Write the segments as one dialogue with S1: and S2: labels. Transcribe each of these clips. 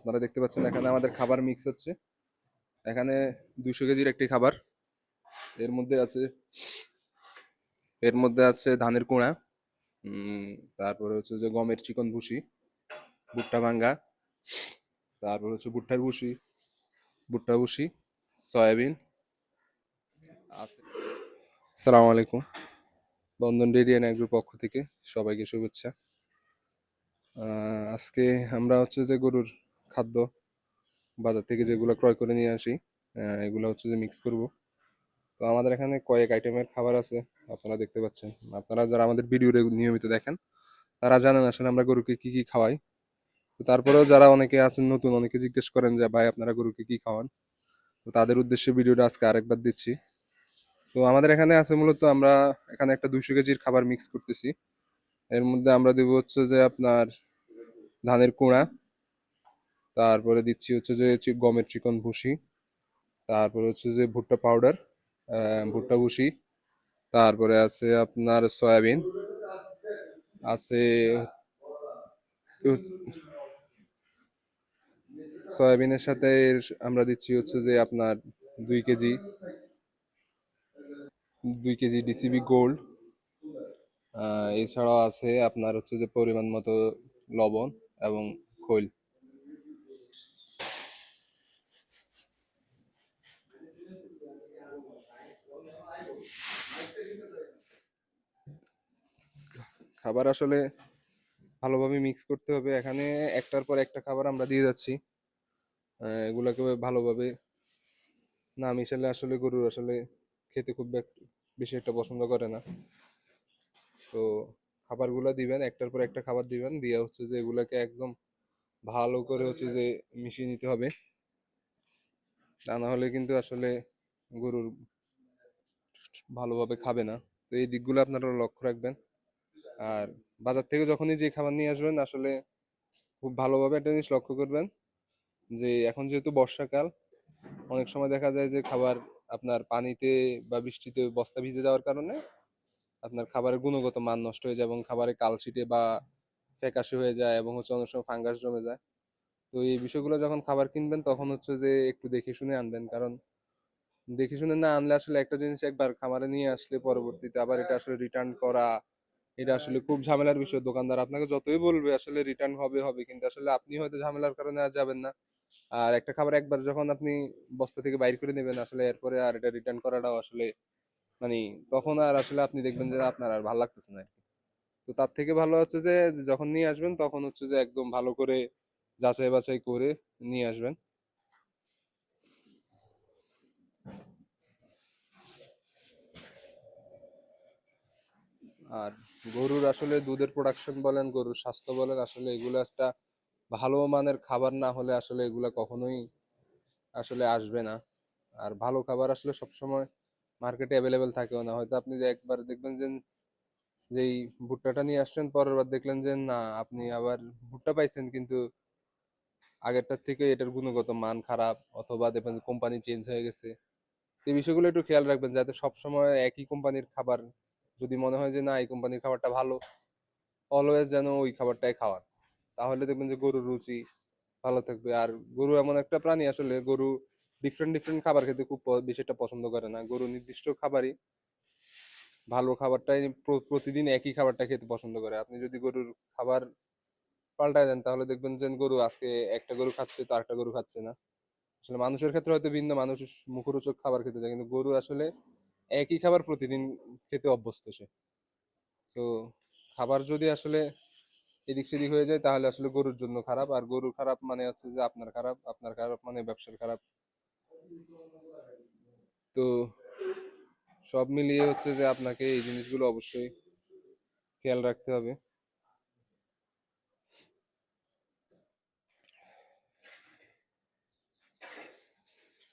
S1: আপনারা দেখতে পাচ্ছেন এখানে আমাদের খাবার মিক্স হচ্ছে। এখানে দুশো কেজির একটি খাবার। এর মধ্যে আছে, এর মধ্যে আছে ধানের কুঁড়া তারপরে হচ্ছে যে গমের চিকন ভুসি, ভুট্টা ভাঙ্গা, তারপরে হচ্ছে ভুট্টার ভুসি, ভুট্টা ভুসি, সয়াবিন আসসালামু আলাইকুম। বন্ধন ডেরি অ্যান্ড পক্ষ থেকে সবাইকে শুভেচ্ছা। আজকে আমরা হচ্ছে যে গরুর খাদ্য বাজার থেকে যেগুলো ক্রয় করে নিয়ে আসি এগুলো হচ্ছে যে মিক্স করব। তো আমাদের এখানে কয়েক আইটেমের খাবার আছে, আপনারা দেখতে পাচ্ছেন। আপনারা যারা আমাদের ভিডিও নিয়মিত দেখেন, তারা জানেন আসলে আমরা গরুকে কি কি খাওয়াই। তো তারপরেও যারা অনেকে আছেন, নতুন, অনেকে জিজ্ঞেস করেন যে, ভাই, আপনারা গরুকে কি খাওয়ান? তো তাদের উদ্দেশ্যে ভিডিওটা আজকে আরেকবার দিচ্ছি। তো আমাদের এখানে আছে মূলত, আমরা এখানে একটা দুইশো কেজির খাবার মিক্স করতেছি। এর মধ্যে আমরা দেবো হচ্ছে যে আপনার ধানের কুঁড়া তারপরে দিচ্ছি হচ্ছে যে গমের চিকন ভুসি, তারপরে হচ্ছে যে ভুট্টা পাউডার ভুট্টা ভুসি, তারপরে আছে আপনার সয়াবিন, আছে সয়াবিনের সাথে আমরা দিচ্ছি হচ্ছে যে আপনার দুই কেজি দুই কেজি ডিসিবি গোল্ড এছাড়াও আছে আপনার হচ্ছে যে পরিমাণ মতো লবণ এবং খৈল। খাবার আসলে ভালোভাবে মিক্স করতে হবে। এখানে একটার পর একটা খাবার আমরা দিয়ে যাচ্ছি। এগুলোকে ভালোভাবে না মিশালে আসলে গরুর আসলে খেতে খুব বেশি একটা পছন্দ করে না। তো খাবারগুলো দিবেন, একটার পর একটা খাবার দিবেন, দিয়ে হচ্ছে যে এগুলাকে একদম ভালো করে হচ্ছে যে মিশিয়ে নিতে হবে। তা না হলে কিন্তু আসলে গরুর ভালোভাবে খাবে না। তো এই দিকগুলো আপনারা লক্ষ্য রাখবেন। আর বাজার থেকে যখনই যে খাবার নিয়ে আসবেন, আসলে খুব ভালোভাবে একটা জিনিস লক্ষ্য করবেন যে, এখন যেহেতু বর্ষাকাল, অনেক সময় দেখা যায় যে, খাবার আপনার পানিতে বা বৃষ্টিতে বস্তা ভিজে যাওয়ার কারণে আপনার খাবারের গুণগত মান নষ্ট হয়ে যায় এবং খাবারে কালশিটে বা ফ্যাকাশে হয়ে যায় এবং হচ্ছে অনেক সময় ফাঙ্গাস জমে যায়। তো এই বিষয়গুলো যখন খাবার কিনবেন, তখন হচ্ছে যে, একটু দেখে শুনে আনবেন। কারণ দেখে শুনে না আনলে আসলে একটা জিনিস একবার খামারে নিয়ে আসলে পরবর্তীতে আবার এটা আসলে রিটার্ন করা এটা আসলে খুব ঝামেলার বিষয়। দোকানদার আপনাকে যতই বলবে, আসলে রিটার্ন হবে হবে, কিন্তু আসলে আপনি হয়তো ঝামেলার কারণে আর যাবেন না। আর একটা খাবার একবার যখন আপনি বস্তা থেকে বাইর করে নেবেন, আসলে এরপরে আর এটা রিটার্ন করাটাও আসলে মানে তখন আর আসলে আপনি দেখবেন যে আপনার আর ভালো লাগতেছে না তো তার থেকে ভালো হচ্ছে যে যখন নিয়ে আসবেন, তখন হচ্ছে যে একদম ভালো করে যাচাই বাছাই করে নিয়ে আসবেন। আর গরুর আসলে দুধের প্রোডাকশন বলেন, গরুর স্বাস্থ্য বলেন, আসলে এগুলো একটা ভালো মানের খাবার না হলে আসলে এগুলা কখনোই আসলে আসবে না। আর ভালো খাবার আসলে সবসময় মার্কেটে অ্যাভেলেবেল থাকেও না। হয়তো আপনি যে একবার দেখবেন যে যেই ভুট্টাটা নিয়ে আসছেন, পরের বার দেখলেন যে না, আপনি আবার ভুট্টা পাইছেন কিন্তু আগেরটার থেকে এটার গুণগত মান খারাপ অথবা দেখবেন কোম্পানি চেঞ্জ হয়ে গেছে। এই বিষয়গুলো একটু খেয়াল রাখবেন যাতে সবসময় একই কোম্পানির খাবার যদি মনে হয় যে, না, এই কোম্পানির খাবারটা ভালো অলওয়েজ যেন ওই খাবারটাই খাওয়ার তাহলে দেখবেন যে, গরুর রুচি ভালো থাকবে। আর গরু এমন একটা প্রাণী আসলে, গরু ডিফারেন্ট ডিফারেন্ট খাবার খেতে খুব বেশি একটা পছন্দ করে না। গরু নির্দিষ্ট খাবারই ভালো খাবারটাই প্রতিদিন একই খাবারটা খেতে পছন্দ করে। আপনি যদি গরুর খাবার পাল্টায় দেন, তাহলে দেখবেন যে, গরু আজকে একটা গরু খাচ্ছে, তো আরেকটা গরু খাচ্ছে না। আসলে মানুষের ক্ষেত্রে হয়তো ভিন্ন, মানুষ মুখরোচক খাবার খেতে চায়, কিন্তু গরু আসলে একই খাবার প্রতিদিন খেতে অভ্যস্ত সে। তো খাবার যদি আসলে এদিক সেদিক হয়ে যায়, তাহলে আসলে গরুর জন্য খারাপ। আর গরুর খারাপ মানে হচ্ছে যে আপনার খারাপ আপনার খারাপ মানে ব্যবসার খারাপ। তো সব মিলিয়ে হচ্ছে যে আপনাকে এই জিনিসগুলো অবশ্যই খেয়াল রাখতে হবে।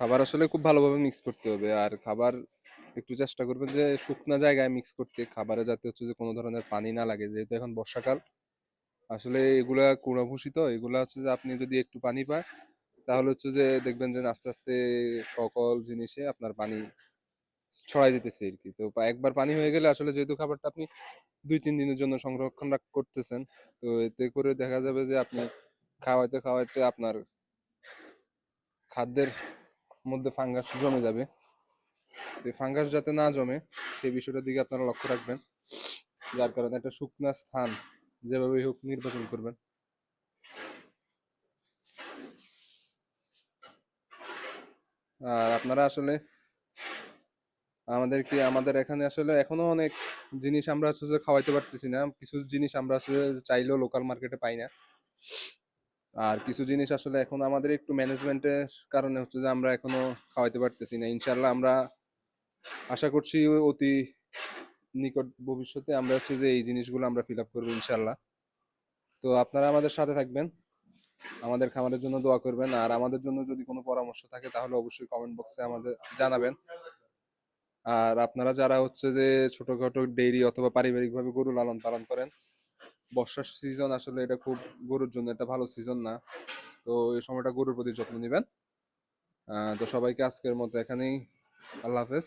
S1: খাবার আসলে খুব ভালোভাবে মিক্স করতে হবে। আর খাবার একটু চেষ্টা করবেন যে শুকনো জায়গায় মিক্স করতে। খাবারে যাতে হচ্ছে যে কোনো ধরনের পানি না লাগে, যেহেতু এখন বর্ষাকাল। আসলে এগুলা কুড়াভুষি তো, এগুলা হচ্ছে যে আপনি যদি একটু পানি পায় তাহলে হচ্ছে যে দেখবেন যে আস্তে আস্তে সকল জিনিসে আপনার পানি ছড়াই দিতেছে আর কি। তো একবার পানি হয়ে গেলে আসলে যেহেতু খাবারটা আপনি দুই, তিন দিনের জন্য সংরক্ষণ করতেছেন, তো এতে করে দেখা যাবে যে আপনি খাওয়াইতে খাওয়াইতে আপনার খাদ্যের মধ্যে ফাঙ্গাস জমে যাবে। ফাঙ্গাস যাতে না জমে, সেই বিষয়টার দিকে আপনারা লক্ষ্য রাখবেন। যার কারণে একটা শুকনা স্থান যেভাবেই হোক নির্বাচন করবেন। আর আপনারা আসলে আমাদেরকে আমাদের এখানে আসলে এখনও অনেক জিনিস আমরা আসলে খাওয়াইতে পারতেছি না। কিছু জিনিস আমরা আসলে চাইলেও লোকাল মার্কেটে পাই না। আর কিছু জিনিস আসলে এখন আমাদের একটু ম্যানেজমেন্টের কারণে হচ্ছে যে আমরা এখনও খাওয়াইতে পারতেছি না। ইনশাল্লাহ আমরা আশা করছি অতি নিকট ভবিষ্যতে আমরা হচ্ছে যে এই জিনিসগুলো আমরা ফিল আপ করব ইনশাল্লাহ। তো আপনারা আমাদের সাথে থাকবেন, আমাদের খামারের জন্য দোয়া করবেন, আর আমাদের জন্য যদি কোনো পরামর্শ থাকে তাহলে অবশ্যই কমেন্ট বক্সে আমাদের জানাবেন। আর আপনারা যারা হচ্ছে যে ছোটখাটো ডেইরি অথবা পারিবারিকভাবে গরু লালন পালন করেন, বর্ষার সিজন আসলে এটা খুব গরুর জন্য এটা ভালো সিজন না। তো এই সময়টা গরুর প্রতি যত্ন নেবেন। তো সবাইকে আজকের মতো এখানেই, আল্লাহ হাফেজ।